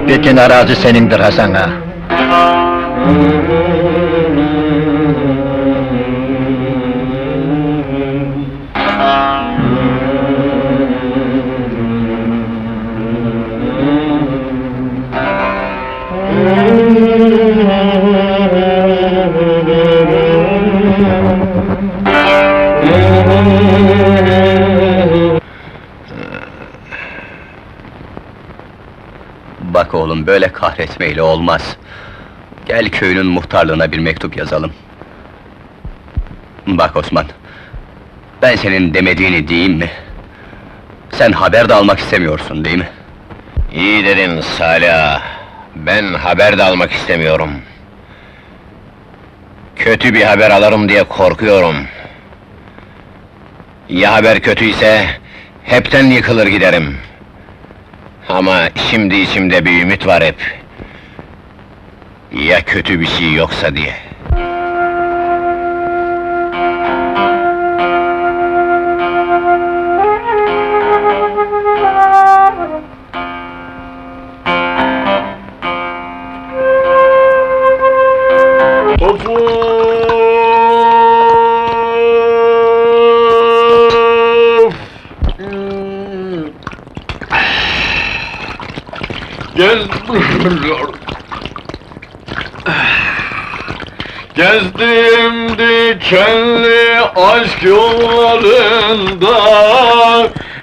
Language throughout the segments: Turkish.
Topyekin arazi senindir Hasan ağa. Böyle kahretmeyle olmaz. Gel köyünün muhtarlığına bir mektup yazalım. Bak Osman, ben senin demediğini diyeyim mi? Sen haber de almak istemiyorsun değil mi? İyi dedin Salih. Ben haber de almak istemiyorum. Kötü bir haber alırım diye korkuyorum. Ya haber kötüyse, hepten yıkılır giderim. Ama şimdi içimde bir ümit var hep. Ya kötü bir şey yoksa diye. Of! Gezdim dikenli aşk yollarında.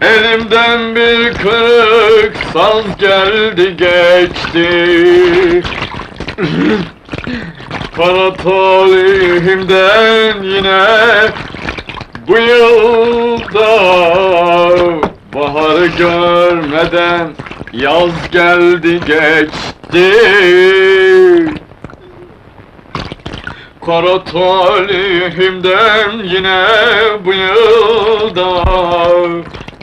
Elimden bir kırık saz geldi geçti. Kara talihimden yine bu yılda Baharı görmeden yaz geldi geçti Kara talihimden yine bu yılda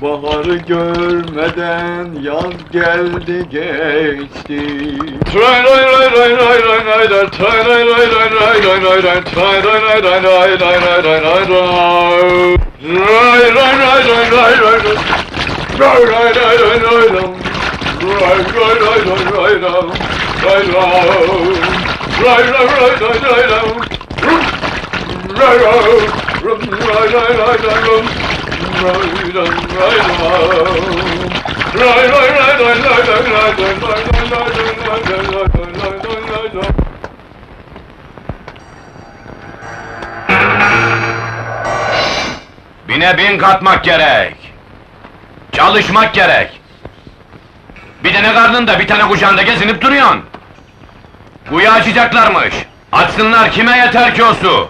Baharı görmeden yaz geldi geçti Tray ray ray ray ray ray ray ray Tray ray ray ray ray ray ray ray Tray ray ray ray ray ray ray ray ray ray Ray ray ray ray ray ray ray Ray ray Bine bin katmak gerek. Çalışmak gerek. Bir tane karnında, bir tane kucağında gezinip duruyorsun. Kuyu açacaklarmış. Açsınlar, kime yeter ki o su?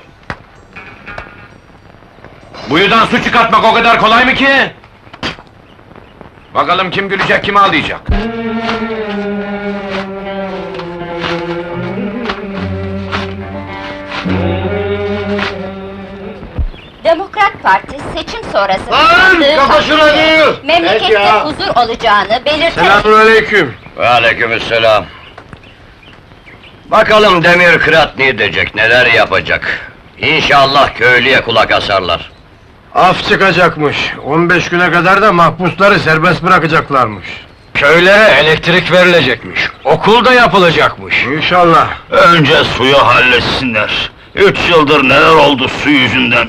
Buyudan su çıkartmak o kadar kolay mı ki? Bakalım kim gülecek, kim ağlayacak? Seçim sonrası Lan! Kafa şuna değil! Evet Memlekette ya. huzur olacağını belirterek Selamünaleyküm. Ve aleykümselam. Bakalım Demir Kırat ne diyecek, neler yapacak? İnşallah köylüye kulak asarlar. Af çıkacakmış. 15 güne kadar da mahpusları serbest bırakacaklarmış. Köylere elektrik verilecekmiş, okul da yapılacakmış. İnşallah. Önce suyu halletsinler. Üç yıldır neler oldu su yüzünden.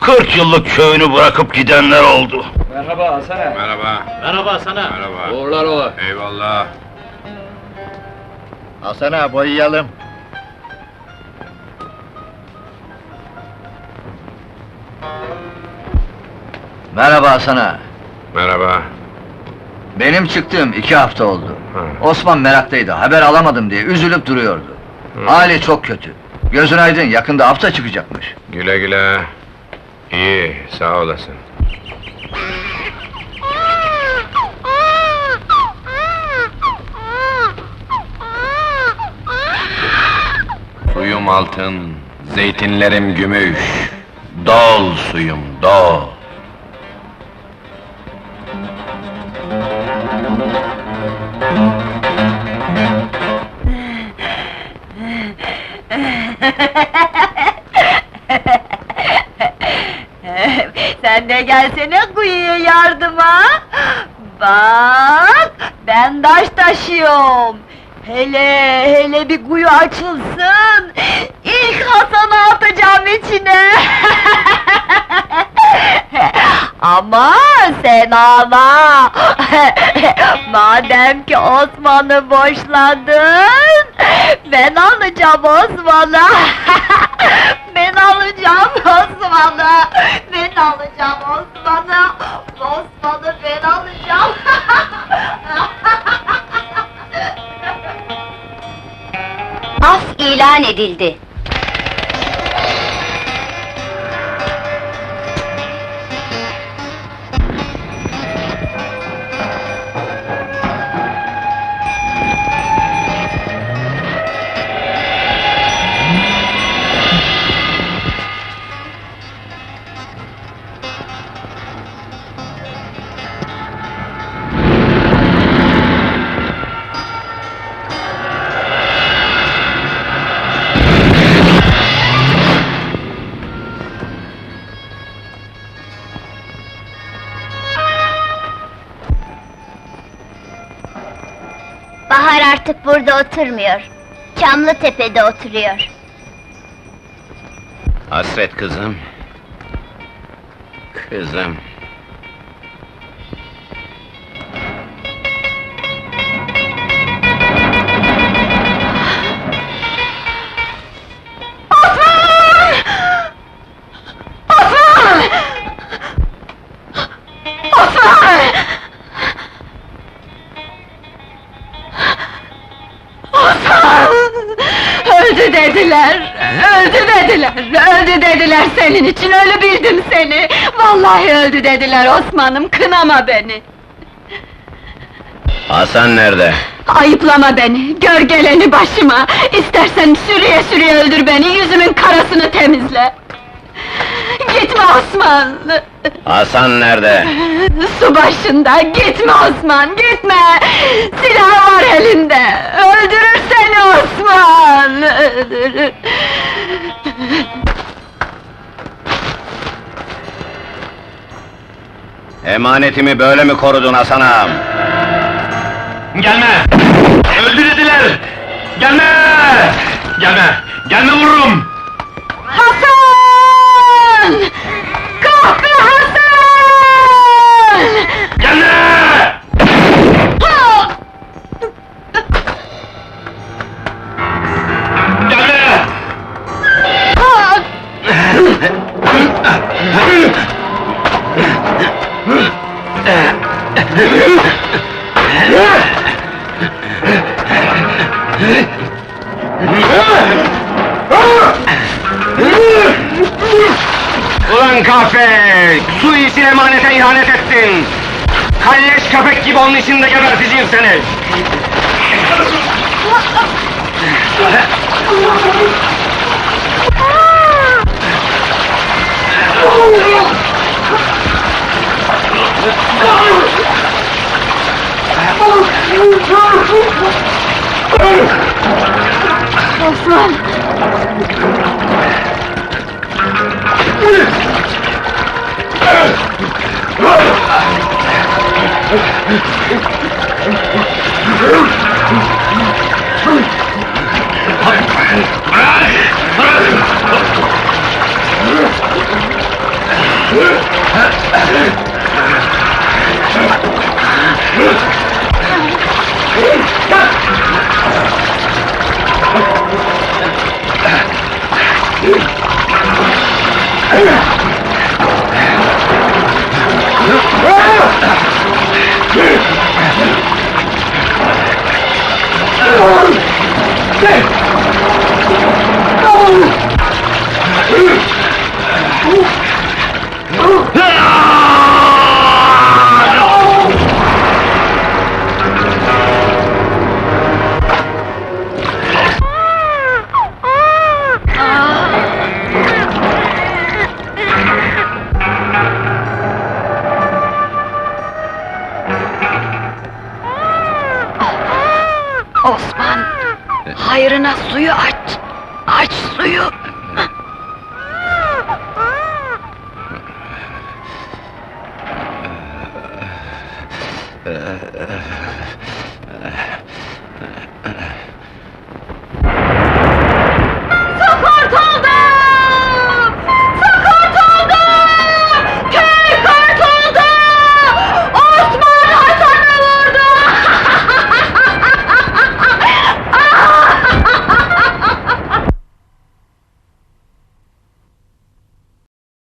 40 yıllık köyünü bırakıp gidenler oldu. Merhaba. Merhaba sana. Merhaba. Uğurlar ola. Eyvallah. Hasan ağa boyayalım. Merhaba sana. Merhaba. Benim çıktığım iki hafta oldu. Hı. Osman meraktaydı, haber alamadım diye üzülüp duruyordu. Hali çok kötü. Gözün aydın, yakında hafta çıkacakmış. Güle güle. İyi, sağ olasın. Suyum altın, zeytinlerim gümüş. Dol suyum, dol. Sen de gelsene kuyuya yardıma. Bak, Ben taş taşıyorum. Hele hele bir kuyu açılsın. İlk Hasan'ı atacağım içine. Ama sen ağla. Madem ki Osman'ı boşladın, ben alacağım Osman'ı. ben alacağım Osman'ı. Ben alacağım Osman'ı. Osman'ı ben alacağım. Af ilan edildi. Artık burada oturmuyor. Çamlıtepe'de oturuyor. Hasret kızım. Kızım. Öldü dediler, öldü dediler, öldü dediler senin için, ölü bildim seni! Vallahi öldü dediler Osman'ım, kınama beni! Hasan nerede? Ayıplama beni, gör geleni başıma! İstersen sürüye sürüye öldür beni, yüzümün karasını temizle! Gitme Osman! Hasan nerede? Su başında, gitme Osman, gitme! Silah var elinde! Öldürür seni Osman! Emanetimi böyle mi korudun Hasan ağam? Gelme! Öldü dediler! Gelme! Gelme! Gelme vururum! Hasan! Kahpe Hasan! Gelme! Kahpe! Su için emanete ihanet ettin! Kalleş köpek gibi onun içinde geberteceğim seni! Osman! Yeah! Osman! Hayrına suyu aç! Aç suyu!